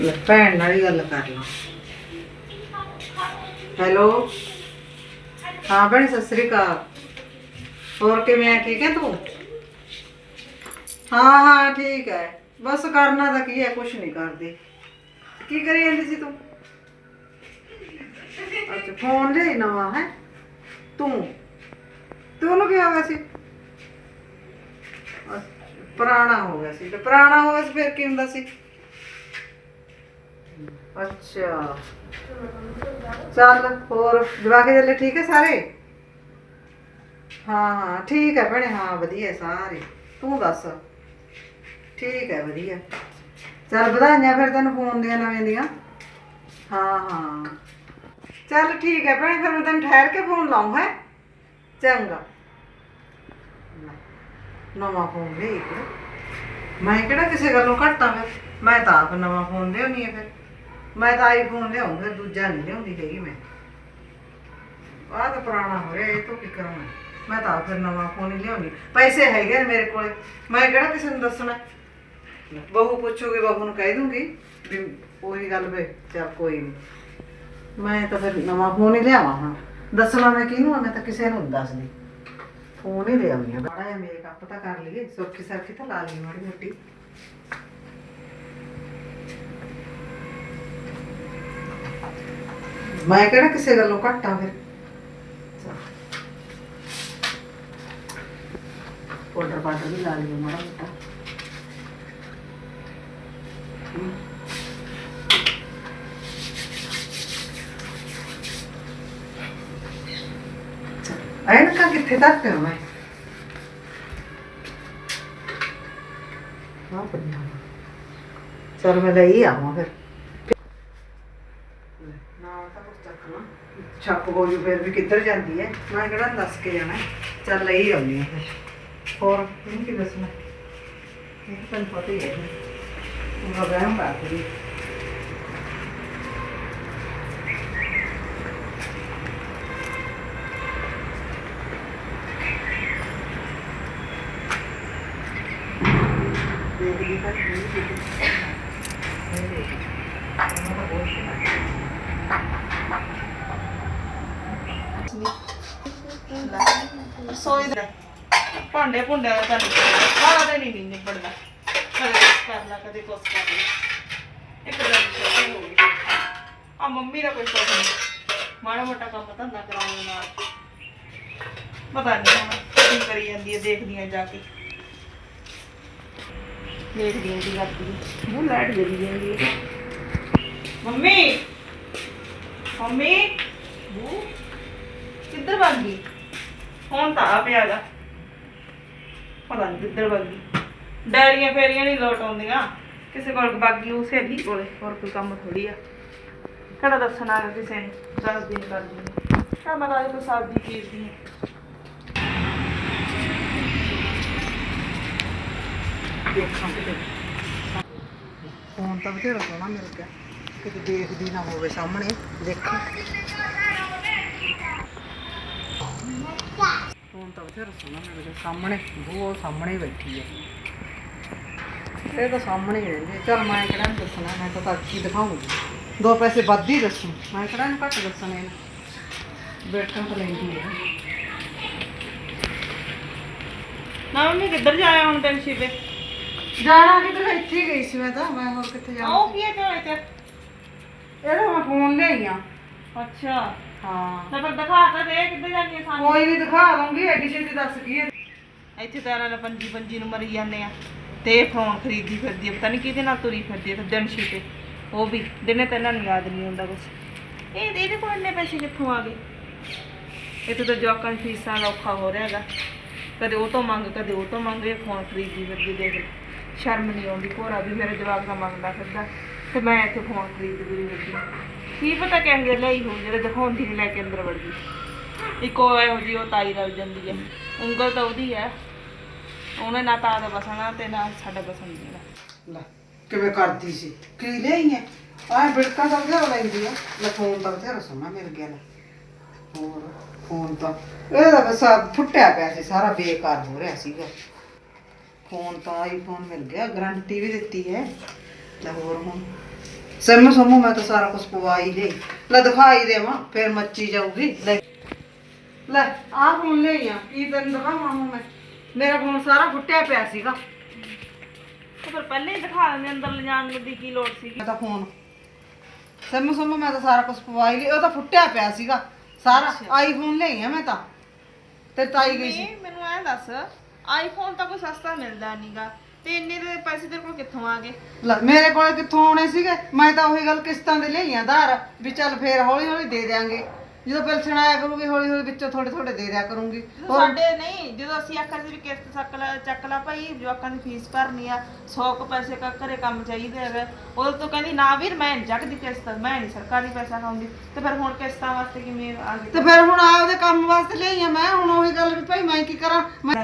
ਲੈ, ਭੈਣ ਨਾਲ ਹੀ ਗੱਲ ਕਰ ਲਾਂ। ਹੈਲੋ? ਹਾਂ ਭੈਣ, ਸਤਿ ਸ੍ਰੀ ਅਕਾਲ। ਹੋਰ ਕਿਵੇਂ ਆ? ਠੀਕ ਹੈ ਤੂੰ? ਹਾਂ ਹਾਂ, ਠੀਕ ਹੈ। ਬਸ ਕਰਨਾ ਤਾਂ ਕੀ ਹੈ, ਕੁਛ ਨਹੀਂ ਕਰਦੇ। ਕੀ ਕਰੀ ਜਾਂਦੀ ਸੀ ਤੂੰ? ਅੱਛਾ, ਫੋਨ ਲੈ ਨਵਾਂ, ਹੈ? ਤੂੰ? ਤੂੰ ਉਹਨੂੰ ਕੀ ਹੋ ਗਿਆ ਸੀ ਪੁਰਾਣਾ ਹੋ ਗਿਆ ਸੀ। ਤੇ ਪੁਰਾਣਾ ਹੋ ਗਿਆ ਸੀ, ਫਿਰ ਕੀ ਹੁੰਦਾ ਸੀ? ਅੱਛਾ। ਚੱਲ, ਹੋਰ, ਜਵਾਕੇ ਜੱਲੇ ਠੀਕ ਹੈ ਸਾਰੇ? ਹਾਂ ਹਾਂ, ਠੀਕ ਹੈ ਭੈਣੇ, ਹਾਂ, ਵਧੀਆ ਸਾਰੇ। ਤੂੰ ਦੱਸ? ਠੀਕ ਹੈ ਵਧੀਆ। ਚੱਲ, ਵਧਾਈਆਂ ਫਿਰ ਤੈਨੂੰ ਫੋਨ ਦੀਆਂ ਨਵੇਂ ਦੀਆਂ। ਹਾਂ ਹਾਂ। ਚੱਲ, ਠੀਕ ਹੈ ਭੈਣੇ, ਫਿਰ ਮੈਂ ਤੈਨੂੰ ਠਹਿਰ ਕੇ ਫੋਨ ਲਾਉਂ ਹੈ? ਚੰਗਾ। ਨਵਾਂ ਫੋਨ ਲੈ ਮੈਂ ਕਿਹੜਾ ਕਿਸੇ ਗੱਲੋਂ ਘੱਟਾਂ ਫਿਰ? ਮੈਂ ਤਾਂ ਆਪ ਨਵਾਂ ਫੋਨ ਲਿਆਉਣੀ ਹੈ ਫਿਰ। ਮੈਂ ਤਾਂ ਆਈਫੋਨ ਲਿਆਉਂ ਦੂਜਾ ਨਹੀਂ ਲਿਆਉਂਦੀ ਹੈਗੀ ਮੈਂ। ਆਹ ਤਾਂ ਪੁਰਾਣਾ ਹੋ ਰਿਹਾ ਇਹ ਤੋਂ ਕੀ ਕਰਾਂ ਮੈਂ? ਮੈਂ ਤਾਂ ਫਿਰ ਨਵਾਂ ਫੋਨ ਹੀ ਲਿਆਉਣੀ ਪੈਸੇ ਹੈਗੇ ਨੇ ਮੇਰੇ ਕੋਲੇ। ਮੈਂ ਕਿਹੜਾ ਕਿਸੇ ਨੂੰ ਦੱਸਣਾ? ਬਹੂ ਪੁੱਛੋਗੇ, ਬਹੂ ਨੂੰ ਕਹਿ ਦੂੰਗੀ ਵੀ ਉਹੀ ਗੱਲ ਵੇ, ਚੱਲ ਕੋਈ ਨਹੀਂ ਮੈਂ ਤਾਂ ਫਿਰ ਨਵਾਂ ਫੋਨ ਹੀ ਲਿਆਵਾਂ, ਹਾਂ। ਦੱਸਣਾ ਮੈਂ ਕਿਹਨੂੰ ਆ, ਮੈਂ ਤਾਂ ਕਿਸੇ ਨੂੰ ਨਹੀਂ ਦੱਸਦੀ। ਫੋਨ ਹੀ ਲਿਆਉਣੀ ਆ। ਬੜਾ ਮੇਕਅਪ ਤਾਂ ਕਰ ਲਈਏ ਸੁਰਖੀ ਸਰਖੀ ਤਾਂ ਲਾ ਲਈ ਮਾੜੀ ਮੋਟੀ। ਮੈਂ ਕਿਹੜਾ ਕਿਸੇ ਗੱਲੋਂ ਘੱਟਾਂ ਫਿਰ? ਪਾਊਡਰ ਪਾਊਡਰ ਵੀ ਲਾ ਲਈਏ ਮਾੜਾ ਮੋਟਾ। ਐਨਕਾਂ ਕਿੱਥੇ ਤੱਕ ਹੈ ਮੈਂ? ਹਾਂ ਪੜਨਾ ਚਲ ਮੈਂ ਲਈ ਆਵਾਂ ਫਿਰ ਨਾ ਤਾਂ ਕੁਛ ਚੱਕਣਾ ਛੱਪ ਗੋਲੀ ਫਿਰ ਵੀ ਕਿੱਧਰ ਜਾਂਦੀ ਹੈ ਮੈਂ ਕਿਹੜਾ ਦੱਸ ਕੇ ਜਾਣਾ ਚੱਲ ਲਈ ਆਉਣੀ ਆ ਫਿਰ ਹੋਰ ਇਹਨੂੰ ਕੀ ਦੱਸਣਾ ਇਹ ਤਾਂ ਤੈਨੂੰ ਪਤਾ ਹੀ ਹੈ ਉਹ ਗਾਂ ਬਾਤ ਦੀ ਦੇਖੀ ਤਾਂ ਨਹੀਂ ਦੇਖੀ ਨਹੀਂ ਦੇਖੀ ਉਹਨਾਂ ਦਾ ਬਹੁਤ ਸ਼ੌਕ ਹੈ ਸੋਈ ਦੇ। ਭਾਂਡੇ ਭੁੰਡੇ ਦਾ ਤਾਂ ਸਾਰਾ ਦਿਨ ਹੀ ਨਹੀਂ ਨਿਬੜਦਾ। ਕਦੇ ਕੁਛ ਕਰ ਲਾ ਕਦੇ ਕੁਛ ਕਰ ਲਾ ਇੱਕ ਦਿਨ ਛੋਟੀ ਹੋ ਗਈ। ਆ ਮੰਮੀ ਦਾ ਕੋਈ ਸ਼ੌਕ ਨਹੀਂ। ਮਾੜਾ ਮੋਟਾ ਕੰਮ ਧੰਦਾ ਕਰਾਉਣ ਨਾਲ। ਪਤਾ ਨਹੀਂ ਹੁਣ ਕੀ ਕਰੀ ਜਾਂਦੀ ਹੈ, ਦੇਖਦੀ ਆ ਜਾ ਕੇ। ਦੇਖਦੀ ਆਂ ਕੀ ਕਰਦੀ ਹੈ। ਲਾਈਟ ਜਲੀ ਜਾਂਦੀ ਹੈ। ਮੰਮੀ! ਮੰਮੀ! ਬੂ ਕਿੱਧਰ ਭੱਜ ਗਈ? ਹੁਣ ਤਾਂ ਆ ਪਿਆਗਾ ਪਤਾ ਨਹੀਂ ਕਿੱਧਰ ਭੱਜ ਡੈਰੀਆਂ ਫੇਰੀਆਂ ਨਹੀਂ ਲੋਟ ਆਉਂਦੀਆਂ। ਕਿਸੇ ਕੋਲ ਬਾਗੀ ਉਹ ਸਹੇਲੀ ਕੋਲੇ, ਹੋਰ ਕੋਈ ਕੰਮ ਥੋੜੀ ਆ। ਕਿਹੜਾ ਦੱਸਣਾ ਕਿਸੇ ਨੂੰ? ਦਸ ਦਿਨ ਕਰ ਦਿੰਦੀ ਕਾ ਮੈਂ ਰਾਜ ਤੋਂ ਸਬਜ਼ੀ ਚੀਰਦੀ ਹਾਂ ਦੇਖਾਂ ਕਿਤੇ। ਫੋਨ ਤਾਂ ਬਥੇਰਾ ਸੋਹਣਾ ਮਿਲ ਗਿਆ। ਕਿਤੇ ਦੇਖਦੀ ਨਾ ਹੋਵੇ ਸਾਹਮਣੇ। ਦੇਖਾਂ। ਫੋਨ ਤਾਂ ਬਥੇਰਾ ਸੋਹਣਾ ਮਿਲ ਗਿਆ। ਸਾਹਮਣੇ ਉਹ ਸਾਹਮਣੇ ਬੈਠੀ ਹੈ ਇਹ ਤਾਂ ਸਾਹਮਣੇ ਹੀ ਰਹਿੰਦੀ ਹੈ ਚਲ ਮੈਂ ਕਿਹੜਾ ਨੂੰ ਦੱਸਣਾ ਮੈਂ ਤਾਂ ਤਾਂ ਕੀ ਦਿਖਾਉਂਗੀ ਦੋ ਪੈਸੇ ਵੱਧ ਹੀ ਦੱਸੂ। ਮੈਂ ਕਿਹੜਾ ਨੂੰ ਘੱਟ ਦੱਸਣੇ ਨੇ ਬੈਠਣ ਤਾਂ ਲੈਂਦੀ ਹੈ ਨਾ ਮੰਮੀ ਕਿੱਧਰ ਜਾਇਆ ਹੁਣ ਤੈਨੂੰ ਸ਼ਿਵੇ? ਜਾਣਾ ਕਿਤੇ ਇੱਥੇ ਹੀ ਗਈ ਸੀ ਮੈਂ ਤਾਂ। ਮੈਂ ਹੋਰ ਕਿੱਥੇ ਜਾਣਾ? ਆਓ ਕੀ ਹੈ ਚ ਇਹਦਾ ਮੈਂ ਫੋਨ ਲਿਆਈ ਆ। ਅੱਛਾ। ਹਾਂ। ਤਾਂ ਫਿਰ ਦਿਖਾ ਤਾਂ ਦੇ ਕਿੱਧਰ ਜਾਂਦੀ ਹੈ ਸਾਨੂੰ ਕੋਈ ਨਹੀਂ ਦਿਖਾ ਦੂੰਗੀ ਐਡੀ ਛੇਤੀ ਦੱਸ ਕੀ ਹੈ। ਇੱਥੇ ਤਾਂ ਇਹਨਾਂ ਨੇ ਪੰਜੀ ਪੰਜੀ ਨੂੰ ਮਰੀ ਜਾਂਦੇ ਆ ਤੇ ਇਹ ਫੋਨ ਖਰੀਦੀ ਫਿਰਦੀ ਆ ਪਤਾ ਨਹੀਂ ਕਿਹਦੇ ਨਾਲ ਤੁਰੀ ਫਿਰਦੀ ਆ ਤੇ ਦਿਨ ਸ਼ੀਤੇ ਉਹ ਵੀ ਦਿਨੇ ਤਾਂ ਇਹਨਾਂ ਨੂੰ ਯਾਦ ਨਹੀਂ ਹੁੰਦਾ ਕੁਛ। ਇਹ ਇਹਦੇ ਕੋਲ ਇੰਨੇ ਪੈਸੇ ਕਿੱਥੋਂ ਆ ਗਏ? ਇੱਥੇ ਤਾਂ ਜਵਾਕਾਂ ਦੀ ਫੀਸਾਂ ਦਾ ਔਖਾ ਹੋ ਰਿਹਾ ਹੈਗਾ। ਕਦੇ ਉਹ ਤੋਂ ਮੰਗ ਕਦੇ ਉਹ ਤੋਂ ਮੰਗ ਇਹ ਫੋਨ ਖਰੀਦੀ ਫਿਰਦੀ ਦੇਖ। ਸ਼ਰਮ ਨਹੀਂ ਆਉਂਦੀ ਭੋਰਾ ਵੀ ਮੇਰੇ ਜਵਾਕ ਦਾ ਮੰਗਦਾ ਫਿਰਦਾ। ਤੇ ਮੈਂ ਇੱਥੇ ਫੋਨ ਖਰੀਦਦੀ ਫਿਰਦੀ। ਕੀ ਪਤਾ ਕਿਹੋ ਜਿਹੇ ਲਈ ਹੋ ਜਿਹੜੇ ਦਿਖਾਉਂਦੀ ਨਹੀਂ ਲੈ ਕੇ ਅੰਦਰ ਵੜ ਗਈ ਇੱਕੋ ਇਹੋ ਜੀ ਉਹ ਤਾਈ ਰਲ ਜਾਂਦੀ ਹੈ। ਉਂਗਲ ਤਾਂ ਉਹਦੀ ਹੈ। ਉਹਨੇ ਨਾ ਤਾਂ ਆਦਾ ਬਸਣਾ ਤੇ ਨਾ ਸਾਡਾ ਬਸਣ ਦੇਣਾ ਲੈ, ਕਿਵੇਂ ਕਰਦੀ ਸੀ? ਕੀ ਲਿਆਈ ਹੈ? ਆਹ ਬਿੜਕਾ ਤਾਂ ਬਥੇਰਾ ਲੈਂਦੀ ਆ। ਲੈ ਫੋਨ ਤਾਂ ਬਥੇਰਾ ਸੋਹਣਾ ਮਿਲ ਗਿਆ ਲੈ। ਹੋਰ ਫੋਨ ਤਾਂ ਇਹਦਾ ਬਸ ਫੁੱਟਿਆ ਪਿਆ ਸੀ, ਸਾਰਾ ਬੇਕਾਰ ਹੋ ਰਿਹਾ ਸੀਗਾ। ਫੋਨ ਤਾਂ ਆਈਫੋਨ ਮਿਲ ਗਿਆ ਗਰੰਟੀ ਵੀ ਦਿੱਤੀ ਹੈ। ਲੈ, ਹੋਰ ਹੁਣ? ਸਿਮ ਸਮੂ ਮੈਂ ਤਾਂ ਸਾਰਾ ਕੁਝ ਪਵਾ ਹੀ ਲਈ ਲੈ ਦਿਖਾਈ ਦੇਵਾਂ ਫਿਰ ਮੱਚੀ ਜਾਊਗੀ। ਲੈ। ਲੈ ਆਹ ਫੋਨ ਲਈ ਆ। ਕੀ ਤੈਨੂੰ ਦਿਖਾਵਾਂ ਹੁਣ ਮੈਂ? ਮੇਰਾ ਫੋਨ ਸਾਰਾ ਫੁੱਟਿਆ ਪਿਆ ਸੀਗਾ। ਫਿਰ ਪਹਿਲੇ ਹੀ ਦਿਖਾ ਦਿੰਦੇ ਅੰਦਰ ਲਿਜਾਣ ਦੀ ਕੀ ਲੋੜ ਸੀਗੀ। ਮੈਂ ਤਾਂ ਫੋਨ ਸਿਮ ਸਮੂ ਮੈਂ ਤਾਂ ਸਾਰਾ ਕੁਝ ਪਵਾ ਹੀ ਲਈ। ਉਹ ਤਾਂ ਫੁੱਟਿਆ ਪਿਆ ਸੀਗਾ। ਸਾਰਾ ਆਈਫੋਨ ਲਈ ਆ ਮੈਂ ਤਾਂ। ਤੇ ਤਾਈ ਗਈ ਸੀ। ਨਹੀਂ ਮੈਨੂੰ ਐ ਦੱਸ ਆਈਫੋਨ ਤਾਂ ਕੋਈ ਸਸਤਾ ਮਿਲਦਾ ਨਹੀਂਗਾ ਤੇ ਇੰਨੇ ਦੇ ਪੈਸੇ ਤੇਰੇ ਕੋਲ ਕਿੱਥੋਂ ਆ ਗਏ? ਲੈ ਮੇਰੇ ਕੋਲੇ ਕਿੱਥੋਂ ਆਉਣੇ ਸੀਗੇ? ਮੈਂ ਤਾਂ ਉਹੀ ਗੱਲ ਕਿਸ਼ਤਾਂ ਦੇ ਲਈਆਂ ਧਾਰ ਵੀ ਚੱਲ ਫੇਰ ਹੌਲੀ ਹੌਲੀ ਦੇ ਦਿਆਂਗੇ। ਜਦੋਂ ਪੈਨਸ਼ਨ ਆਇਆ ਕਰੂਗੀ ਹੌਲੀ ਹੌਲੀ ਵਿੱਚੋਂ ਥੋੜੇ ਥੋੜੇ ਦੇ ਦਿਆ ਕਰੂੰਗੀ। ਸਾਡੇ ਨਹੀਂ ਜਦੋਂ ਅਸੀਂ ਆਖਿਆ ਸੀ ਵੀ ਕਿਸ਼ਤ ਚੱਕ ਲੈ ਚੱਕ ਲੈ ਭਾਈ ਜਵਾਕਾਂ ਦੀ ਫੀਸ ਭਰਨੀ ਆ 100 ਕੁ ਪੈਸੇ ਕਾ ਘਰੇ ਕੰਮ ਚਾਹੀਦੇ ਹੈਗੇ ਉਦੋਂ ਤੋਂ ਕਹਿੰਦੀ ਨਾ ਵੀਰ ਮੈਂ ਨਹੀਂ ਚੱਕਦੀ ਕਿਸ਼ਤ ਮੈਂ ਨਹੀਂ ਸਰਕਾਰੀ ਪੈਸਾ ਖਾਉਂਦੀ। ਤੇ ਫਿਰ ਹੁਣ ਕਿਸ਼ਤਾਂ ਵਾਸਤੇ ਕਿਵੇਂ ਆ ਗਏ? ਤੇ ਫਿਰ ਹੁਣ ਆਪਦੇ ਕੰਮ ਵਾਸਤੇ ਲਈਆਂ ਮੈਂ ਹੁਣ ਉਹੀ ਗੱਲ ਵੀ ਭਾਈ ਮੈਂ ਕੀ ਕਰਾਂ? ਮੈਂ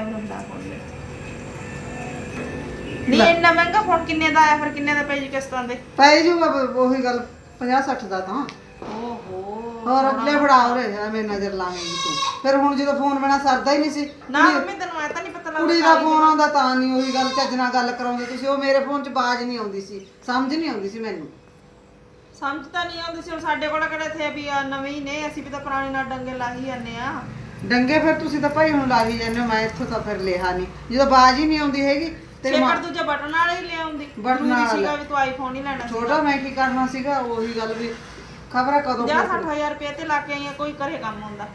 ਨਹੀਂ ਇੰਨਾ ਮਹਿੰਗਾ ਫੋਨ ਕਿੰਨੇ ਦਾ ਆਇਆ ਫਿਰ ਕਿੰਨੇ ਦਾ ਪੈ ਜੀ ਕਿਸ਼ਤਾਂ ਦੇ? ਪੈ ਜੂਗਾ ਬ- ਉਹੀ ਗੱਲ 50 60 ਦਾ ਤਾਂ। ਓਹੋ ਹੋਰ ਲੈ ਫੜਾ ਉਰੇ ਐਵੇਂ ਨਜ਼ਰ ਲਾਵੇਂਗੀ ਤੂੰ। ਫਿਰ ਹੁਣ ਜਦੋਂ ਫੋਨ ਬਿਨਾ ਸਰਦਾ ਹੀ ਨਹੀਂ ਸੀ ਨਾ ਮੰਮੀ ਤੈਨੂੰ ਐ ਤਾਂ ਨਹੀਂ ਪਤਾ ਕੁੜੀ ਲੱਗਦਾ ਦਾ ਫੋਨ ਆਉਂਦਾ ਤਾਂ ਨਹੀਂ ਉਹੀ ਗੱਲ ਚੱਜ ਨਾਲ ਗੱਲ ਕਰਾਉਂਦੇ ਤੁਸੀਂ। ਉਹ ਮੇਰੇ ਫੋਨ 'ਚ ਬਾਜ਼ ਨਹੀਂ ਆਉਂਦੀ ਸੀ ਸਮਝ ਨਹੀਂ ਆਉਂਦੀ ਸੀ ਮੈਨੂੰ। ਸਮਝ ਤਾਂ ਨਹੀਂ ਆਉਂਦੀ ਸੀ ਹੁਣ ਸਾਡੇ ਕੋਲ ਕਿਹੜੇ ਇੱਥੇ ਵੀ ਆ ਨਵੇਂ ਹੀ ਨੇ ਅਸੀਂ ਵੀ ਤਾਂ ਪੁਰਾਣੇ ਨਾਲ ਡੰਗੇ ਲਾਹੀ ਜਾਂਦੇ ਆ। ਡੰਗੇ ਫਿਰ ਤੁਸੀਂ ਤਾਂ ਭਾਈ ਹੁਣ ਲਾ ਹੀ ਜਾਂਦੇ ਹੋ ਮੈਂ ਇੱਥੋਂ ਤਾਂ ਫਿਰ ਲਿਆ ਨਹੀਂ ਜਦੋਂ ਬਾਜ਼ ਹੀ ਨਹੀਂ ਆਉਂਦੀ ਹੈਗੀ ਤੇ ਜੇਕਰ ਦੂਜਾ ਬਟਨ ਵਾਲਾ ਹੀ ਲਿਆਉਂਦੀ ਬਟਨ ਜ਼ਰੂਰੀ ਵਾਲਾ ਸੀਗਾ ਵੀ ਤੂੰ ਆਈਫੋਨ ਹੀ ਲੈਣਾ ਸੀ ਛੋਟਾ ਮੈਂ ਕੀ ਕਰਨਾ ਸੀਗਾ ਉਹੀ ਗੱਲ ਵੀ ਖਬਰ ਕਦੋਂ ਜਾਂ 60000 ਰੁਪਏ ਤੇ ਲਾ ਕੇ ਆਈਆਂ ਕੋਈ ਘਰੇ ਕੰਮ ਹੁੰਦਾ।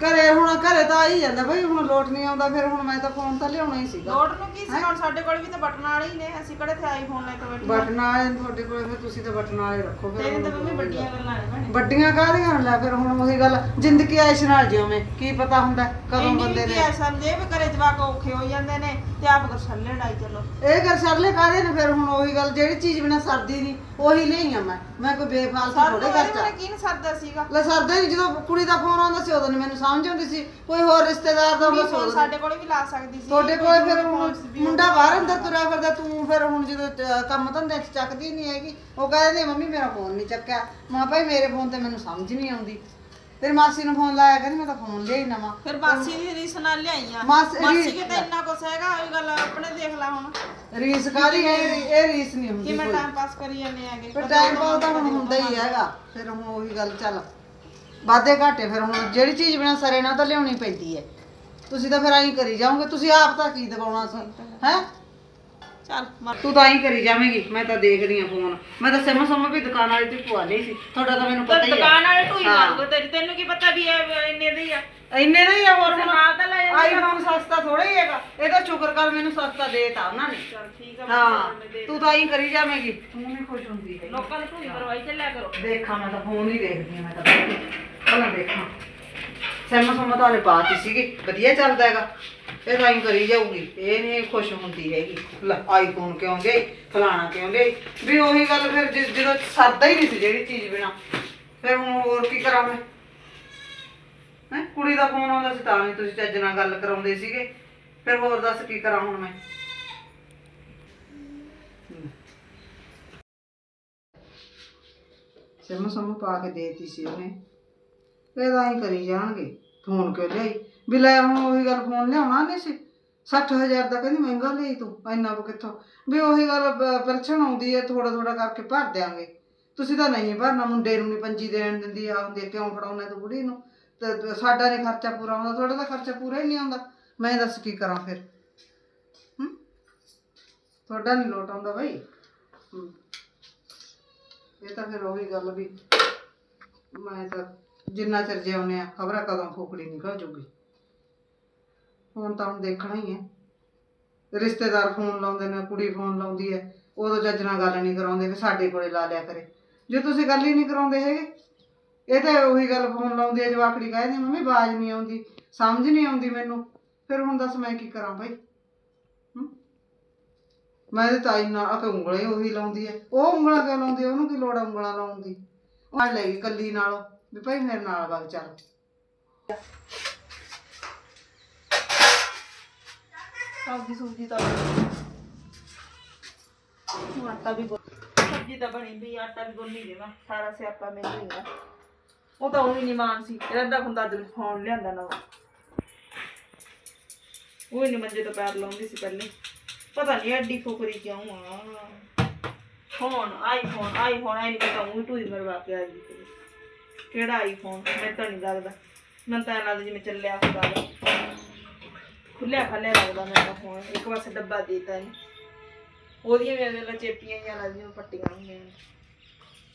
ਘਰੇ ਹੁਣ ਘਰੇ ਤਾਂ ਆ ਹੀ ਜਾਂਦਾ ਬਈ ਹੁਣ ਲੋਟ ਨਹੀਂ ਆਉਂਦਾ ਫਿਰ ਹੁਣ ਮੈਂ ਤਾਂ ਫੋਨ ਤਾਂ ਲਿਆਉਣਾ ਹੀ ਸੀਗਾ। ਲੋਡ ਨੂੰ ਕੀ ਸੀ ਹੁਣ ਸਾਡੇ ਕੋਲ ਵੀ ਤਾਂ ਬਟਨ ਵਾਲੇ ਹੀ ਨੇ ਅਸੀਂ ਕਿਹੜੇ ਤੇ ਆਈਫੋਨ ਲੈ ਕੇ ਬੈਠੇ ਬਟਨ ਵਾਲੇ ਤੁਹਾਡੇ ਕੋਲ ਫਿਰ ਤੁਸੀਂ ਤਾਂ ਬਟਨ ਵਾਲੇ ਰੱਖੋ ਫਿਰ ਤੇਰੇ ਤਾਂ ਮੰਮੀ ਵੱਡੀਆਂ ਗੱਲਾਂ ਨੇ ਭੈਣੇ। ਵੱਡੀਆਂ ਕਾਹਦੀਆਂ ਲੈ ਫਿਰ ਹੁਣ ਉਹੀ ਗੱਲ ਜ਼ਿੰਦਗੀ ਐਸ਼ ਨਾਲ ਜਿਉਵੇਂ ਕੀ ਪਤਾ ਹੁੰਦਾ ਕਦੋਂ ਬੰਦੇ ਨੇ ਐ ਸਮਝੇ ਵੀ ਘਰੇ ਜਵਾਕ ਔਖੇ ਹੋ ਜਾਂਦੇ ਨੇ ਤੇ ਆਪ ਛੱਲੇ ਡਾਈ ਚਲੋ। ਇਹ ਗੱਲ ਸਰਲੇ ਕਾਹਦੇ ਨੇ? ਫਿਰ ਹੁਣ ਉਹੀ ਗੱਲ ਜਿਹੜੀ ਚੀਜ਼ ਬਿਨਾ ਸਰਦੀ ਨਹੀਂ ਉਹੀ ਆ ਮੈਂ। ਮੈਂ ਕੋਈ ਬੇਫਾਲਤੂ ਥੋੜੇ ਕੀ ਨੀ ਸਰਦਾ ਸੀਗਾ? ਲੈ ਸਰਦਾ ਹੀ ਨੀ, ਜਦੋਂ ਕੁੜੀ ਦਾ ਫੋਨ ਆਉਂਦਾ ਸੀ ਉਦੋਂ ਨੀ ਮੈਨੂੰ ਸਮਝ ਆਉਂਦੀ ਸੀ ਕੋਈ ਹੋਰ ਰਿਸ਼ਤੇਦਾਰ ਦਾ ਵੀ ਫੋਨ। ਸਾਡੇ ਕੋਲ ਵੀ ਲਾ ਸਕਦੀ ਸੀ ਤੁਹਾਡੇ ਕੋਲ ਫਿਰ ਹੁਣ ਮੁੰਡਾ ਬਾਹਰ ਅੰਦਰ ਤੁਰਿਆ ਫਿਰਦਾ ਤੂੰ ਫਿਰ ਹੁਣ ਜਦੋਂ ਅਹ, ਕੰਮ ਧੰਦੇ ਚ ਚੱਕਦੀ ਨਹੀਂ ਹੈਗੀ ਉਹ ਕਹਿੰਦੇ ਮੰਮੀ ਮੇਰਾ ਫੋਨ ਨਹੀਂ ਚੱਕਿਆ। ਮਾਂ ਭਾਈ ਮੇਰੇ ਫੋਨ ਤੇ ਮੈਨੂੰ ਸਮਝ ਨਹੀਂ ਆਉਂਦੀ। ਤੇਰੀ ਮਾਸੀ ਨੂੰ ਫੋਨ ਲਾਇਆ ਕਹਿੰਦੀ ਮੈਂ ਤਾਂ ਫੋਨ ਲਿਆ ਹੀ ਨਵਾਂ ਫਿਰ ਮਾਸੀ ਦੀ ਰੀਸ ਨਾਲ ਲਿਆਈਆਂ। ਮਾਸੀ- ਮਾਸੀ ਕੇ ਤਾਂ ਇੰਨਾ ਕੁਛ ਹੈਗਾ ਉਹ ਗੱਲ ਆਪਣੇ ਦੇਖ ਲੈ ਹੁਣ। ਰੀਸ ਕਾਦੀ ਹੈ? ਇਹ ਰੀਸ ਨਹੀਂ ਹੁੰਦੀ ਕਿਵੇਂ ਕੋਈ। ਟਾਈਮ ਪਾਸ ਕਰੀ ਜਾਂਦੇ ਆਗੇ ਪਰ ਟਾਈਮ ਪਾਸ ਤਾਂ ਹੁਣ ਹੁੰਦਾ ਹੀ ਹੈਗਾ। ਫਿਰ ਹੁਣ ਉਹੀ ਗੱਲ ਚੱਲ। ਵਾਧੇ ਘਾਟੇ ਫਿਰ ਹੁਣ ਜਿਹੜੀ ਚੀਜ਼ ਬਿਨਾ ਸਰੇ ਨਾ ਤਾਂ ਲਿਆਉਣੀ ਪੈਂਦੀ ਹੈ। ਤੁਸੀਂ ਤਾਂ ਫਿਰ ਐਂ ਕਰੀ ਜਾਓਗੇ ਤੁਸੀਂ ਆਪ ਤਾਂ ਕੀ ਦਬਾਉਣਾ ਹੈ? ਚੱਲ ਮਰ ਤੂੰ ਤਾਂ ਐਂ ਕਰੀ ਜਾਵੇਂਗੀ ਮੈਂ ਤਾਂ ਦੇਖਦੀ ਆ ਫੋਨ ਮੈਂ ਤਾਂ ਸਿਮ ਸਮ ਵੀ ਦੁਕਾਨ ਵਾਲੀ ਤੇ ਪਵਾ ਲਈ ਸੀ। ਤੁਹਾਡਾ ਤਾਂ ਮੈਨੂੰ ਪਤਾ ਹੀ ਹੈ। ਦੁਕਾਨ ਵਾਲੇ ਢੂਈ ਹਾਂ। ਮਾਰੂਗਾ ਤੇਰੀ ਤੈਨੂੰ ਕੀ ਪਤਾ ਵੀ ਇਹ ਇੰਨੇ ਦੇ ਹੀ ਆ। ਇੰਨੇ ਦਾ ਹੀ ਆ ਹੋਰ ਹੁਣ? ਨਾਲ ਤਾਂ ਲੈ ਜਾਂਦੀ ਆਈਫੋਨ ਸਸਤਾ ਥੋੜਾ ਹੀ ਹੈਗਾ। ਇਹਦਾ ਸ਼ੁਕਰ ਕਰ ਮੈਨੂੰ ਸਸਤਾ ਦੇਤਾ ਉਹਨਾਂ ਨੇ। ਚੱਲ ਠੀਕ ਆ ਹਾਂ ਤੂੰ ਤਾਂ ਐਂ ਕਰੀ ਜਾਵੇਂਗੀ। ਤੂੰ ਨਹੀਂ ਖੁਸ਼ ਹੁੰਦੀ ਹੈ ਲੋਕਾਂ ਨੂੰ ਢੂਈ ਕਰਵਾਈ ਚੱਲਿਆ ਕਰੋ। ਦੇਖਾਂ ਮੈਂ ਤਾਂ ਫੋਨ ਹੀ ਦੇਖਦੀ ਹਾਂ ਮੈਂ ਤਾਂ ਪਹਿਲਾਂ ਦੇਖਾਂ। ਸੈਮ ਸਮ ਤਾਂ ਨੇ ਸੀਗੀ, ਵਧੀਆ ਚੱਲਦਾ ਹੈਗਾ। ਇਹ ਤਾਂ ਹੀ ਕਰੀ ਜਾਊਗੀ, ਇਹ ਨਹੀਂ ਖੁਸ਼ ਹੁੰਦੀ ਹੈਗੀ। ਲੈ, ਆਈਫੋਨ ਕਿਉਂ ਗਈ ਫਲਾਣਾ ਕਿਉਂ ਗਈ ਵੀ ਉਹੀ ਗੱਲ ਫਿਰ ਜਿ- ਜਦੋਂ ਸਰਦਾ ਹੀ ਨਹੀਂ ਸੀ ਜਿਹੜੀ ਚੀਜ਼ ਬਿਨਾ। ਫਿਰ ਹੁਣ ਹੋਰ ਕੀ ਕਰਾਂ ਮੈਂ? ਹੈਂ, ਕੁੜੀ ਦਾ ਫੋਨ ਆਉਂਦਾ ਸੀ ਤਾਂ ਨਹੀਂ ਤੁਸੀਂ ਚੱਜ ਨਾਲ ਗੱਲ ਕਰਾਉਂਦੇ ਸੀਗੇ। ਫਿਰ ਹੋਰ ਦੱਸ ਕੀ ਕਰਾਂ ਹੁਣ ਮੈਂ? ਸਿਮ ਸਮ ਪਾ ਕੇ ਦੇਤੀ ਸੀ ਉਹਨੇ। ਇਹ ਤਾਂ ਹੀ ਕਰੀ ਜਾਣਗੇ। ਫੋਨ ਕਿਉਂ ਲਿਆਈ? ਵੀ ਲੈ ਹੁਣ ਉਹੀ ਗੱਲ ਫੋਨ ਲਿਆਉਣਾ ਨਹੀਂ ਸੀ। 60000 ਦਾ ਕਹਿੰਦੀ ਮਹਿੰਗਾ ਲਈ ਤੂੰ, ਇੰਨਾ ਕੁ ਕਿੱਥੋਂ? ਵੀ ਉਹੀ ਗੱਲ ਪੈਨਸ਼ਨ ਆਉਂਦੀ ਹੈ ਥੋੜਾ ਥੋੜਾ ਕਰਕੇ ਭਰ ਦਿਆਂਗੇ। ਤੁਸੀਂ ਤਾਂ ਨਹੀਂ ਭਰਨਾ, ਮੁੰਡੇ ਨੂੰ ਨਹੀਂ ਪੰਜੀ ਦੇਣ ਦਿੰਦੀ ਆ ਹੁੰਦੀ ਕਿਉਂ ਫੜਾਉਣਾ ਤੂੰ ਬੁੜੀ ਨੂੰ? ਤੇ ਸਾਡਾ ਨਹੀਂ ਖਰਚਾ ਪੂਰਾ ਆਉਂਦਾ, ਤੁਹਾਡਾ ਤਾਂ ਖਰਚਾ ਪੂਰਾ ਹੀ ਨਹੀਂ ਆਉਂਦਾ। ਮੈਂ ਦੱਸ ਕੀ ਕਰਾਂ ਫਿਰ? ਤੁਹਾਡਾ ਨਹੀਂ ਲੋਟ ਆਉਂਦਾ ਬਈ। ਇਹ ਤਾਂ ਫਿਰ ਉਹੀ ਗੱਲ ਵੀ ਮੈਂ ਤਾਂ ਜਿੰਨਾ ਚਿਰ ਜਿਉਂਦੇ ਆ, ਖਬਰਾਂ ਕਦੋਂ ਫੋਕੜੀ ਨਿਕਲ ਜੂਗੀ। ਹੁਣ ਤਾਂ ਹੁਣ ਦੇਖਣਾ ਹੀ ਹੈ। ਰਿਸ਼ਤੇਦਾਰ ਫੋਨ ਲਾਉਂਦੇ ਨੇ, ਕੁੜੀ ਫੋਨ ਲਾਉਂਦੀ ਹੈ, ਉਦੋਂ ਚੱਜ ਨਾਲ ਗੱਲ ਨਹੀਂ ਕਰਾਉਂਦੇ ਵੀ ਸਾਡੇ ਕੋਲੇ ਲਾ ਲਿਆ ਕਰੇ। ਜੇ ਤੁਸੀਂ ਗੱਲ ਹੀ ਨਹੀਂ ਕਰਾਉਂਦੇ ਹੈਗੇ, ਇਹ ਤਾਂ ਉਹੀ ਗੱਲ ਫੋਨ ਲਾਉਂਦੀ ਹੈ, ਜਵਾਕੜੀ ਕਹਿੰਦੀ, ਮੰਮੀ, ਆਵਾਜ਼ ਨਹੀਂ ਆਉਂਦੀ, ਸਮਝ ਨਹੀਂ ਆਉਂਦੀ ਮੈਨੂੰ। ਫਿਰ ਹੁਣ ਦੱਸ ਮੈਂ ਕੀ ਕਰਾਂ ਭਾਈ ਮੈਂ ਤੇ ਤਾਈ ਨਾਲ ਆ ਕੇ ਉਂਗਲਾਂ ਹੀ ਉਹੀ ਲਾਉਂਦੀ ਹੈ। ਉਹ ਉਂਗਲਾਂ ਕਿਉਂ ਲਾਉਂਦੀ ਹੈ? ਉਹਨੂੰ ਕੀ ਲੋੜ ਆ ਉਂਗਲਾਂ ਲਾਉਣ ਦੀ? ਉਹ ਲੈ ਗਈ ਕੱਲੀ ਨਾਲੋਂ। ਵੀ ਭਾਈ ਮੇਰੇ ਨਾਲ ਵਗ ਚੱਲ। ਸਬਜ਼ੀ ਸੁਬਜ਼ੀ ਤਾਂ ਹੁਣ ਆਟਾ ਵੀ ਗੁੰਨ- ਸਬਜ਼ੀ ਤਾਂ ਬਣੀ ਵੀ ਆਟਾ ਵੀ ਗੁੰਨ ਹੀ ਸਾਰਾ ਸਿਆਪਾ ਮੈਨੂੰ ਹੀ ਆ ਉਹ ਤਾਂ ਉਹੀ ਨਹੀਂ ਮਾਨ ਸੀ ਇਹਦਾ ਹੁੰਦਾ ਦਿਲ ਫੋਨ ਲਿਆਂਦਾ ਨਾ ਉਹ ਨਹੀਂ ਮੰਜੇ ਤੋਂ ਪੈਰ ਲਾਉਂਦੀ ਸੀ ਪਹਿਲੇ। ਪਤਾ ਨਹੀਂ ਐਡੀ ਫੁਕਰੀ ਕਿਉਂ ਆ। ਫੋਨ ਆਈਫੋਨ ਆਈਫੋਨ ਆਈ ਨਹੀਂ ਪਤਾ ਉਹ ਟੂਈ ਮਰਵਾ ਕੇ ਆ ਗਈ ਕਿਹੜਾ ਆਈਫੋਨ ਮੈਨੂੰ ਤਾਂ ਨਹੀਂ ਲੱਗਦਾ। ਮੈਨੂੰ ਤਾਂ ਐਂ ਲੱਗਦਾ ਜਿਵੇਂ ਚੱਲਿਆ ਹੁੰਦਾ ਵਾ। ਖੁੱਲਿਆ ਖੱਲਿਆ ਲੱਗਦਾ ਮੈਨੂੰ ਤਾਂ ਫੋਨ ਇੱਕ ਪਾਸੇ ਡੱਬਾ ਦੇਤਾ ਇਹਨੇ। ਉਹਦੀਆਂ ਵੀ ਅਗਰ ਚੇਪੀਆਂ ਜਾਂ ਲੱਗਦੀਆਂ ਪੱਟੀਆਂ ਹੁੰਦੀਆਂ ਨੇ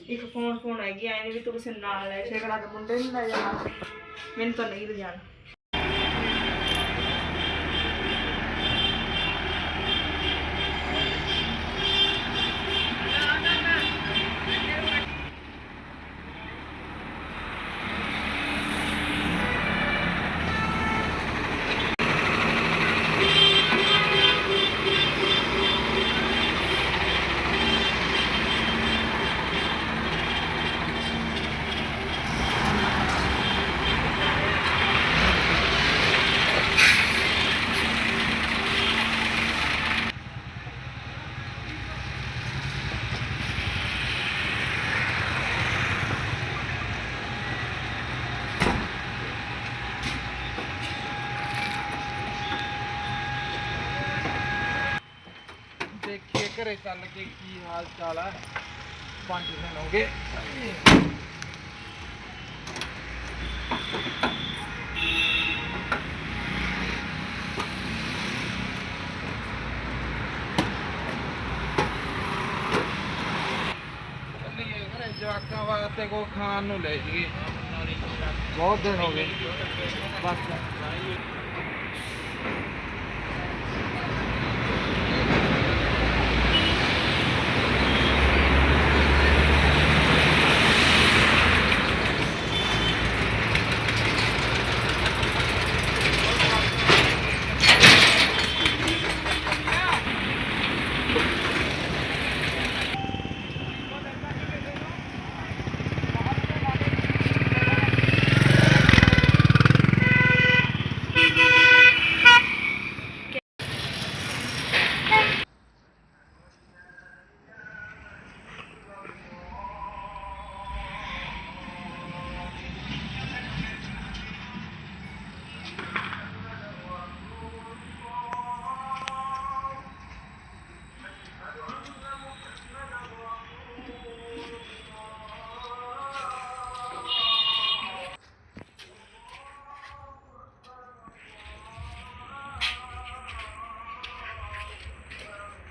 ਇੱਕ ਫੋਨ ਫੋਨ ਹੈਗੀ ਐ ਨਹੀਂ ਵੀ ਤੂੰ ਕਿਸੇ ਨਾਲ ਲੈ। ਸ਼ੇਕੜਾ ਦੇ ਮੁੰਡੇ ਨੂੰ ਲੈ ਜਾਣਾ। ਮੈਨੂੰ ਤਾਂ ਨਹੀਂ ਲਿਜਾਣਾ। ਘਰੇ ਚੱਲ ਕੇ ਕੀ ਹਾਲ ਚਾਲ ਹੈ ਪੰਜ ਦਿਨ ਹੋ ਗਏ। ਜਵਾਕਾਂ ਵਾਸਤੇ ਕੋ ਖਾਣ ਨੂੰ ਲੈ ਜੀਏ ਬਹੁਤ ਦਿਨ ਹੋ ਗਏ। ਬਸ।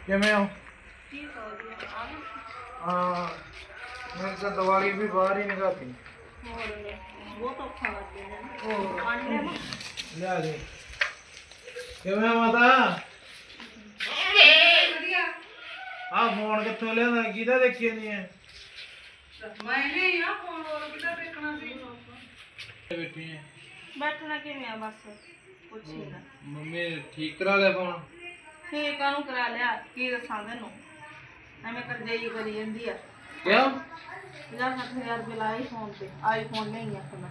ਕਿਵੇਂ ਹੋ? ਕੀ ਹੋ ਮੈਂ ਤਾਂ ਦੀਵਾਲੀ ਵੀ ਬਾਹਰ ਹੀ ਨਿਕਾਤੀ ਹੋਰ ਬਹੁਤ ਔਖਾ ਲੱਗ ਗਿਆ ਨਾ। ਪਾਣੀ ਲੈ? ਲਿਆ ਦੇ ਕਿਵੇਂ ਆ ਮਾਤਾ? ਆ ਫੋਨ ਕਿੱਥੋਂ ਲਿਆਂਦਾ? ਕਿਹਦਾ ਦੇਖੀ ਨਹੀਂ ਹੈ ਮੈਂ ਨਹੀਂ ਆ ਫੋਨ ਹੋਰ ਕਿੱਦਾਂ ਦੇਖਣਾ ਸੀ? ਬੈਠੀ ਹੈ ਬੈਠਣਾ ਕਿਵੇਂ ਆ ਬਸ? ਪੁੱਛੀ ਨਾ। ਮੰਮੀ ਠੀਕ ਕਰਾ ਲਿਆ ਫੋਨ ਫੇਰ ਕਾਹਨੂੰ ਕਰਾ ਲਿਆ? ਕੀ ਦੱਸਾਂ ਤੈਨੂੰ? ਐਵੇਂ ਕਰਜਾਈ ਕਰੀ ਜਾਂਦੀ ਆ। ਕਿਉਂ? 50 ਹਜ਼ਾਰ ਰੁਪਏ ਲਾਏ ਫੋਨ ਤੇ। ਆਈਫੋਨ ਨਹੀਂ ਆ ਆਪਣਾ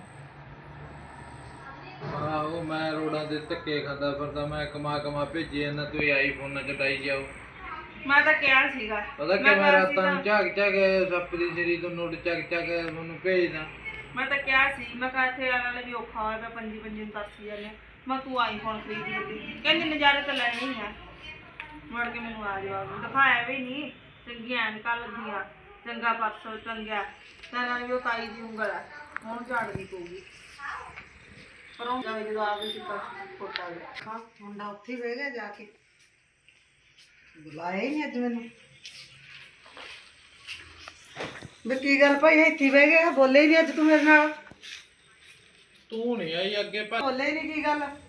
ਆਹੋ ਮੈਂ ਰੋਡਾਂ ਦੇ ਧੱਕੇ ਖਾਂਦਾ ਫਿਰਦਾ ਮੈਂ ਕਮਾ ਕਮਾ ਭੇਜੀ ਇਹਨਾਂ ਤੂੰ ਆਈਫੋਨ ਨਾਲ ਚਟਾਈ ਜਾਓ। ਮੈਂ ਤਾਂ ਕਿਹਾ ਸੀਗਾ। ਪਤਾ ਕਿ ਮੈਂ ਰਾਤਾਂ ਨੂੰ ਝਾਕ ਝਾਕ ਸੱਪ ਦੀ ਸਰੀ ਤੋਂ ਨੋਟ ਚੱਕ ਚੱਕ ਉਹਨੂੰ ਭੇਜਦਾ। ਮੈਂ ਤਾਂ ਕਿਹਾ ਸੀ ਮੈਂ ਕਿਹਾ ਇੱਥੇ ਆਣ ਵਾਲੇ ਵੀ ਔਖਾ ਹੋਇਆ ਪਿਆ ਪੰਜੀ ਪੰਜੀ ਨੂੰ ਤਰਸੀ ਜਾਂਦੇ। ਮੈਂ ਤੂੰ ਆਈਫੋਨ ਖਰੀਦ ਲਈ। ਕਹਿੰਦੀ ਨਜ਼ਾਰੇ ਤਾਂ ਲੈਣੇ ਹੀ ਆ। ਮੁੜ ਕੇ ਮੈਨੂੰ ਆ ਜਵਾਬ ਦਿਖਾਇਆ ਵੀ ਨਹੀਂ ਚੰਗੀਆਂ ਐਨਕਾਂ ਲੱਗੀਆਂ। ਚੰਗਾ ਪਰਸੋਂ ਚੰਗਾ। ਤਾਂ ਨਾਲ ਵੀ ਉਹ ਤਾਈ ਦੀ ਉਂਗਲ ਆ। ਹੁਣ ਝਾੜਨੀ ਪਊਗੀ। ਪਰ ਉਹ ਜਾਵੇ ਜਦੋਂ ਆ ਗਈ ਸੀ ਤਾਂ ਫੋਟਾ ਗਿਆ। ਹਾਂ ਮੁੰਡਾ ਉੱਥੇ ਹੀ ਬਹਿ ਗਿਆ ਜਾ ਕੇ। ਬੁਲਾਇਆ ਹੀ ਨਹੀਂ ਅੱਜ ਮੈਨੂੰ। ਵੀ ਕੀ ਗੱਲ ਭਾਈ ਇੱਥੇ ਬਹਿ ਗਿਆ। ਬੋਲੇ ਹੀ ਨਹੀਂ ਅੱਜ ਤੂੰ ਮੇਰੇ ਨਾਲ। ਤੂੰ ਨਹੀਂ ਆਈ ਅੱਗੇ ਭਾ- ਬੋਲੇ ਹੀ ਨਹੀਂ ਕੀ ਗੱਲ।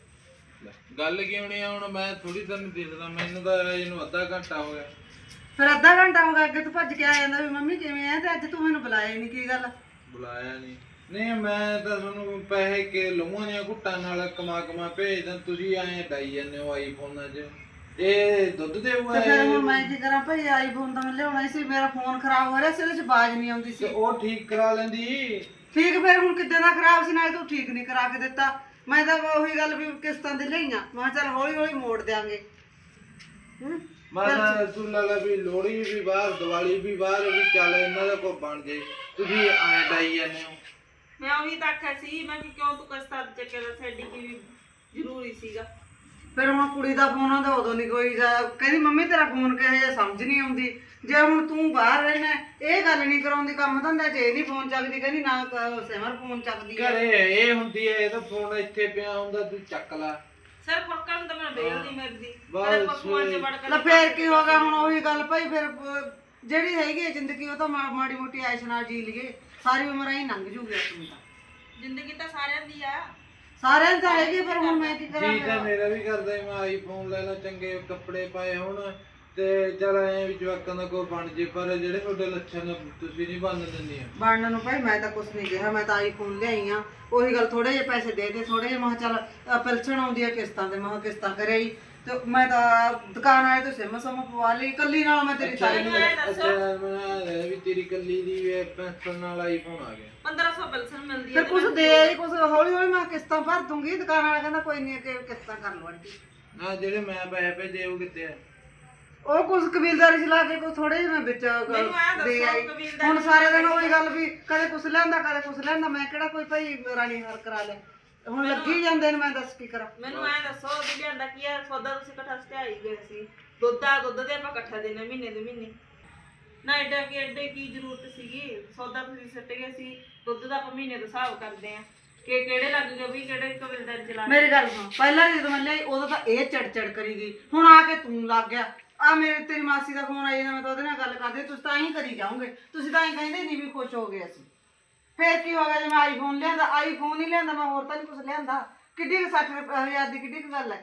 ਗੱਲ ਕਿਉਂ ਨਹੀਂ ਆ? ਹੁਣ ਮੈਂ ਥੋੜੀ ਤੈਨੂੰ ਦਿਖਦਾ। ਮੈਨੂੰ ਤਾਂ ਇਹਨੂੰ ਅੱਧਾ ਘੰਟਾ ਹੋ ਗਿਆ। ਫਿਰ ਅੱਧਾ ਘੰਟਾ ਹੋ ਗਿਆ ਅੱਗੇ ਤੂੰ ਭੱਜ ਕੇ ਆ ਜਾਂਦਾ ਵੀ ਮੰਮੀ ਕਿਵੇਂ ਆ? ਤੇ ਅੱਜ ਤੂੰ ਮੈਨੂੰ ਬੁਲਾਇਆ ਨਹੀਂ ਕੀ ਗੱਲ? ਬੁਲਾਇਆ ਨਹੀਂ ਨਹੀਂ ਮੈਂ ਤਾਂ ਤੁਹਾਨੂੰ ਪੈਸੇ ਕੇ ਲਵਾਂ ਦੀਆਂ ਘੁੱਟਾਂ ਨਾਲ ਕਮਾ ਕਮਾ ਭੇਜਦਾ। ਤੁਸੀਂ ਐਂ ਡਾਈ ਜਾਂਦੇ ਹੋ ਆਈਫੋਨਾਂ 'ਚ ਇਹ ਦੁੱਧ ਦੇਊਗਾ ਤੇ ਫਿਰ ਇਹ? ਹੁਣ ਮੈਂ ਕੀ ਕਰਾਂ ਭਾਈ ਆਈਫੋਨ ਤਾਂ ਮੈਂ ਲਿਆਉਣਾ ਸੀ ਮੇਰਾ ਫੋਨ ਖਰਾਬ ਹੋ ਰਿਹਾ ਸੀ ਉਹਦੇ ਚ ਬਾਜ ਨਹੀਂ ਆਉਂਦੀ ਤੇ ਸੀ ਉਹ ਠੀਕ ਕਰਾ ਲੈਂਦੀ। ਠੀਕ ਫਿਰ ਹੁਣ ਕਿੱਦਾਂ ਦਾ ਖਰਾਬ ਸੀ? ਨਾ ਤੂੰ ਠੀਕ ਨਹੀਂ ਕਰਾ ਕੇ ਦਿੱਤਾ। ਮੈਂ ਤਾਂ ਉਹੀ ਗੱਲ ਵੀ ਕਿਸ਼ਤਾਂ ਦੇ ਲਈਆਂ। ਮੈਂ ਕਿਹਾ ਚੱਲ ਹੌਲੀ ਹੌਲੀ ਮੋੜ ਦਿਆਂਗੇ। ਹੂੰ? ਮੈਂ ਤਾਂ ਵੀ ਲੋਹੜੀ ਵੀ ਬਾਹਰ ਦੀਵਾਲੀ ਵੀ ਬਾਹਰ ਵੀ ਚੱਲ ਇਹਨਾਂ ਦਾ ਕੋ ਬਣ ਜੇ। ਤੁਸੀਂ ਐਂ ਡਾਈ ਜਾਂਦੇ ਹੋ। ਮੈਂ ਉਹੀ ਤਾਂ ਆਖਿਆ ਸੀ ਮੈਂ ਕਿ ਕਿਉਂ ਤੂੰ ਕਸਤਾ ਚੱਕੇ ਦਾ ਸਾਡੀ ਕੀ ਵੀ ਜ਼ਰੂਰੀ ਸੀਗਾ। ਫਿਰ ਹੁਣ ਕੁੜੀ ਦਾ ਫੋਨ ਆਉਂਦਾ ਉਦੋਂ ਨਹੀਂ ਕੋਈ ਜਾ ਕਹਿੰਦੀ ਮੰਮੀ ਤੇਰਾ ਫੋਨ ਕਿਹੋ ਜਿਹਾ ਸਮਝ ਨਹੀਂ ਆਉਂਦੀ। ਜੇ ਹੁਣ ਤੂੰ ਬਾਹਰ ਰਹਿਣਾ ਇਹ ਗੱਲ ਨਹੀਂ ਕਰਾਉਂਦੀ ਕੰਮ ਧੰਦਾ ਚ ਇਹ ਨਹੀਂ ਫੋਨ ਚੱਕਦੀ ਕਹਿੰਦੀ ਨਾ ਕ- ਸਿਮਰ ਫੋਨ ਚੱਕਦੀ ਹੈ। ਘਰੇ ਇਹ ਹੁੰਦੀ ਹੈ ਇਹ ਤਾਂ ਫੋਨ ਇੱਥੇ ਪਿਆ ਹੁੰਦਾ ਤੂੰ ਚੱਕ ਲੈ। ਸਰ ਫੁਲਕਾ ਨੂੰ ਤਾਂ ਮੈਂ ਬੇਲਦੀ ਮਿਲਦੀ ਬਸ। ਮੇਰੇ ਪਸ਼ੂਆਂ 'ਚ ਵੜ ਕੇ ਲੈ ਫੇਰ ਕੀ ਹੋ ਗਿਆ ਹੁਣ ਉਹੀ ਗੱਲ ਭਾਈ ਫਿਰ ਅਹ, ਜਿਹੜੀ ਹੈਗੀ ਹੈ ਜ਼ਿੰਦਗੀ ਉਹ ਤਾਂ ਮਾ- ਮਾੜੀ ਮੋਟੀ ਐਸ਼ ਨਾਲ ਜੀ ਲਈਏ। ਸਾਰੀ ਉਮਰ ਐਂ ਲੰਘ ਜੂਗੀ ਆਪਣੀ ਤਾਂ। ਜ਼ਿੰਦਗੀ ਤਾਂ ਸਾਰਿਆਂ ਦੀ ਆ। ਸਾਰਿਆਂ ਦੀ ਹੈਗੀ ਪਰ ਹੁਣ ਮੈਂ ਕੀ ਕਰਾਂ ਜੀ ਤਾਂ ਮੇਰਾ ਵੀ ਕਰਦਾ ਸੀ, ਮੈਂ ਆਈਫੋਨ ਲੈ ਲਾ ਚੰਗੇ ਕੱਪੜੇ ਪਾਏ ਹੁਣ ਤੇ ਚਲ ਐ ਵੀ ਜਵਾਕਾਂ ਦਾ ਕੋਈ ਬਣ ਜੇ ਪਰ ਜਿਹੜੇ ਤੁਹਾਡੇ ਲੱਛਣ ਆ, ਤੁਸੀਂ ਨਹੀਂ ਬਣ ਦਿੰਦੀਆਂ। ਬਣਨ ਨੂੰ ਭਾਈ ਮੈਂ ਤਾਂ ਕੁਛ ਨਹੀਂ ਕਿਹਾ ਮੈਂ ਤਾਂ ਆਈਫੋਨ ਲਿਆਈ ਆ। ਉਹੀ ਗੱਲ ਥੋੜੇ ਜਿਹੇ ਪੈਸੇ ਦੇ ਦੇ ਥੋੜੇ ਜਿਹੇ ਮੈਂ ਕਿਹਾ ਚੱਲ ਪਿਲਸਣ ਆਉਂਦੀ ਆ ਕਿਸ਼ਤਾਂ ਤੇ ਮੈਂ ਕਿਹਾ ਕਿਸ਼ਤਾਂ ਕਰਿਆ ਹੀ ਤੇ ਮੈਂ ਤਾਂ ਦੁਕਾਨ ਵਾਲੇ ਤੋਂ ਸਿਮ ਸਮ ਪਵਾ ਲਈ ਕੱਲੀ ਨਾਲ ਮੈਂ ਤੇਰੀ ਤਾਈ ਨੂੰ ਅੱਛਾ ਮੈਂ ਵੀ ਤੇਰੀ ਕੱਲੀ ਦੀ ਪੈਨਸ਼ਨ ਨਾਲ ਆਈਫੋਨ ਆ ਗਿਆ। 1500 ਪੈਨਸ਼ਨ ਮਿਲਦੀ ਫਿਰ ਕੁਛ ਦੇ ਆਈ ਕੁਛ ਹੌਲੀ ਹੌਲੀ ਮੈਂ ਕਿਸ਼ਤਾਂ ਭਰ ਦੂੰਗੀ ਦੁਕਾਨ ਵਾਲਾ ਕਹਿੰਦਾ ਕੋਈ ਨਹੀਂ ਕਿ ਕਿਸ਼ਤਾਂ ਕਰ ਲਓ ਆਂਟੀ। ਨਾ ਜਿਹੜੇ ਮੈਂ ਪੈਸੇ ਭੇਜੇ ਉਹ ਕਿੱਥੇ ਆ? ਉਹ ਕੁਛ ਕਬੀਲਦਾਰੀ ਚ ਲਾ ਕੇ ਕੋਈ ਥੋੜੇ ਜਿਹੇ ਮੈਂ ਵਿੱਚ ਦੇ ਆਈ। ਹੁਣ ਸਾਰੇ ਦਿਨ ਉਹੀ ਗੱਲ ਵੀ ਕਦੇ ਕੁਛ ਲਿਆਂਦਾ ਕਦੇ ਕੁਛ ਲਿਆਂਦਾ ਮੈਂ ਕਿਹੜਾ ਕੋਈ ਭਾਈ ਰਾਣੀ ਹਾਰ ਕਰਾ ਲਿਆ? ਹੁਣ ਲੱਗੀ ਜਾਂਦੇ ਨੇ ਮੈਂ ਦੱਸ ਕੀ ਕਰਾਂ? ਮੈਨੂੰ ਐ ਦੱਸੋ ਵੀ ਲਿਆਂਦਾ ਕੀ ਆ? ਸੌਦਾ ਤੁਸੀਂ ਇਕੱਠਾ ਸਟਿਆਈ ਗਏ ਸੀ। ਦੁੱਧ ਆ ਦੁੱਧ ਦੇ ਆਪਾਂ ਇਕੱਠਾ ਦੇਣਾ ਮਹੀਨੇ ਦੇ ਮਹੀਨੇ। ਨਾ ਐਡਾ ਕਿ ਐਡੇ ਕੀ ਜ਼ਰੂਰਤ ਸੀਗੀ? ਸੌਦਾ ਤੁਸੀਂ ਸੱਟ ਗਏ ਸੀ ਦੁੱਧ ਦਾ ਆਪਾਂ ਮਹੀਨੇ ਦਾ ਹਿਸਾਬ ਕਰਦੇ ਆ ਕਿ ਕਿਹੜੇ ਲੱਗ ਗਏ ਵੀ ਕਿਹੜੇ ਕਬਿਲਦਾਰ ਚਲਾ ਮੇਰੀ ਗੱਲ ਸੁਣ ਪਹਿਲਾਂ ਜਦੋਂ ਮੈਂ ਲਈ ਉਦੋਂ ਤਾਂ ਇਹ ਚੜ ਚੜ ਕਰੀ ਗਈ। ਹੁਣ ਆ ਕੇ ਤੂੰ ਲੱਗ ਗਿਆ। ਆ ਮੇਰੇ ਤੇਰੀ ਮਾਸੀ ਦਾ ਫੋਨ ਆਈ ਜਾਂਦਾ ਮੈਂ ਤਾਂ ਉਹਦੇ ਨਾਲ ਗੱਲ ਕਰਦੀ ਤੁਸੀਂ ਤਾਂ ਹੀ ਕਰੀ ਜਾਓਗੇ। ਤੁਸੀਂ ਤਾਂ ਹੀ ਕਹਿੰਦੇ ਨਹੀਂ ਵੀ ਖੁਸ਼ ਹੋ ਗਏ ਅਸੀਂ। ਫੇਰ ਕੀ ਹੋ ਗਿਆ ਜੇ ਮੈਂ ਆਈਫੋਨ ਲਿਆਂਦਾ? ਆਈਫੋਨ ਹੀ ਲਿਆਂਦਾ ਮੈਂ ਹੋਰ ਤਾਂ ਨਹੀਂ ਕੁਝ ਲਿਆਂਦਾ। ਕਿੱਡੀ ਕੁ 60 ਹਜ਼ਾਰ ਦੀ ਕਿੱਡੀ ਕੁ ਗੱਲ ਹੈ?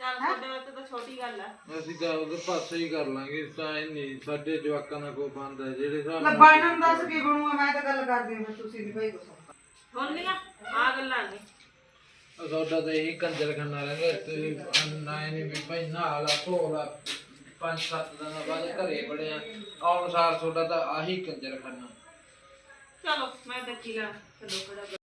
ਚੱਲ ਤੁਹਾਡੇ ਵਾਸਤੇ ਤਾਂ ਛੋਟੀ ਗੱਲ ਆ ਅਸੀਂ ਤਾਂ ਉਹਦੇ ਪਾਸੇ ਹੀ ਕਰ ਲਾਂਗੇ ਤਾਂ ਇਹ ਨਹੀਂ ਸਾਡੇ ਜਵਾਕਾਂ ਦਾ ਕੋਈ ਬੰਦ ਹੈ ਜਿਹੜੇ ਹਿਸਾਬ ਲੈ ਨਾਲ ਬਾਣਨ ਦੱਸ ਕੀ ਬਣੂਗਾ ਮੈਂ ਤਾਂ ਗੱਲ ਕਰਦੀ ਹਾਂ ਤੁਸੀਂ ਨਹੀਂ ਭਾਈ ਕੁਛ। ਹੁਣ ਨਹੀਂ ਆ? ਆ ਗੱਲਾਂ ਨੇ। ਉਹ ਤੁਹਾਡਾ ਤਾਂ ਇਹੀ ਕੰਜਰ ਖਾਨਾ ਰਹਿੰਦਾ ਤੁਸੀਂ ਅੰਨਾ ਨਹੀਂ ਵੀ ਭਾਈ ਨਾਲ ਆ ਧੋਲਾ ਪੰਜ ਸੱਤ ਦਿਨਾਂ ਬਾਅਦ ਘਰੇ ਬੜਿਆ ਆਉਣ ਸਾਰ ਤੁਹਾਡਾ ਤਾਂ ਆਹੀ ਕੰਜਰ ਖਾਨਾ। ਚਲੋ ਮੈਂ ਦੇਖੀ ਲਾ ਚਲੋ ਕਿਹੜਾ